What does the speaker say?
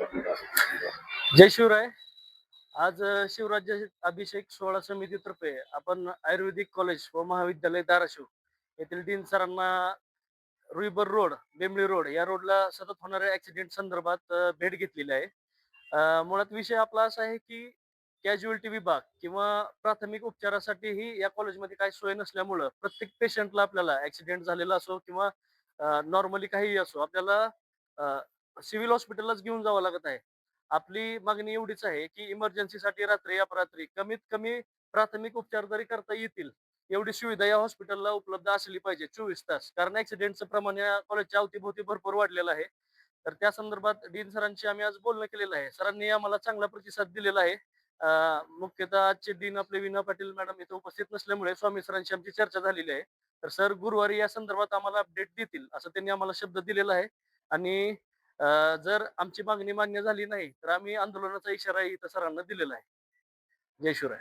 जय शिवराय. आज शिवराज्य अभिषेक सोहळा समितीतर्फे आपण आयुर्वेदिक कॉलेज व महाविद्यालय धाराशिव येथील डीन सरांना रुईबर रोड बेंबळी रोड या रोडला सतत होणाऱ्या ऍक्सिडेंट संदर्भात भेट घेतलेली आहे. मुळात विषय आपला असा आहे की कॅज्युअलिटी विभाग किंवा प्राथमिक उपचारासाठीही या कॉलेजमध्ये काही सोय नसल्यामुळं प्रत्येक पेशंटला आपल्याला ऍक्सिडेंट झालेला असो किंवा नॉर्मली काहीही असो आपल्याला सिव्हिल हॉस्पिटललाच घेऊन जावं लागत आहे. आपली मागणी एवढीच आहे की इमर्जन्सीसाठी रात्री अपरात्री कमीत कमी प्राथमिक उपचार जरी करता येतील एवढी सुविधा या हॉस्पिटलला उपलब्ध असली पाहिजे चोवीस तास. कारण ऍक्सिडेंटचं प्रमाण या कॉलेजच्या अवतीभोवती भरपूर वाढलेलं आहे. तर त्या संदर्भात डीन सरांशी आम्ही आज बोलणं केलेलं आहे. सरांनी आम्हाला चांगला प्रतिसाद दिलेला आहे. मुख्यतः आजचे डीन आपले विना पाटील मॅडम इथे उपस्थित नसल्यामुळे स्वामी सरांशी आमची चर्चा झालेली आहे. तर सर गुरुवारी या संदर्भात आम्हाला अपडेट देतील असं त्यांनी आम्हाला शब्द दिलेला आहे. आणि जर आमची मागणी मान्य झाली नाही तर आम्ही आंदोलनाचा इशारा इथं सरांना दिलेला आहे. जय शिवराय.